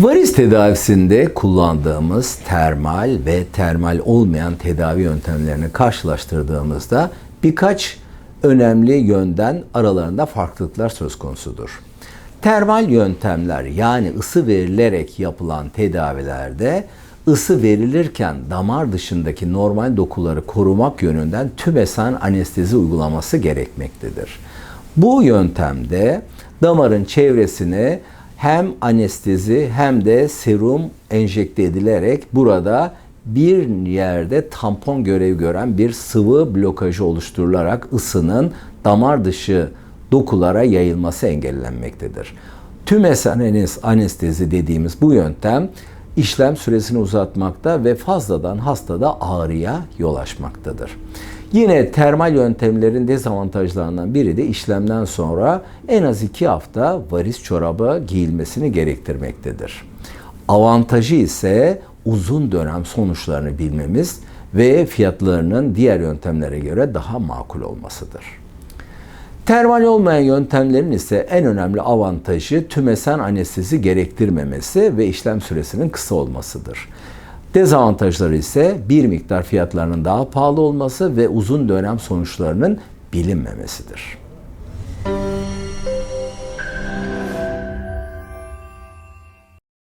Varis tedavisinde kullandığımız termal ve termal olmayan tedavi yöntemlerini karşılaştırdığımızda birkaç önemli yönden aralarında farklılıklar söz konusudur. Termal yöntemler yani ısı verilerek yapılan tedavilerde ısı verilirken damar dışındaki normal dokuları korumak yönünden tümesan anestezi uygulaması gerekmektedir. Bu yöntemde damarın çevresine hem anestezi hem de serum enjekte edilerek burada bir yerde tampon görevi gören bir sıvı blokajı oluşturularak ısının damar dışı dokulara yayılması engellenmektedir. Tümesan anestezi dediğimiz bu yöntem işlem süresini uzatmakta ve fazladan hastada ağrıya yol açmaktadır. Yine termal yöntemlerin dezavantajlarından biri de işlemden sonra en az iki hafta varis çorabı giyilmesini gerektirmektedir. Avantajı ise uzun dönem sonuçlarını bilmemiz ve fiyatlarının diğer yöntemlere göre daha makul olmasıdır. Termal olmayan yöntemlerin ise en önemli avantajı tümesen anestezi gerektirmemesi ve işlem süresinin kısa olmasıdır. Dezavantajları ise bir miktar fiyatlarının daha pahalı olması ve uzun dönem sonuçlarının bilinmemesidir.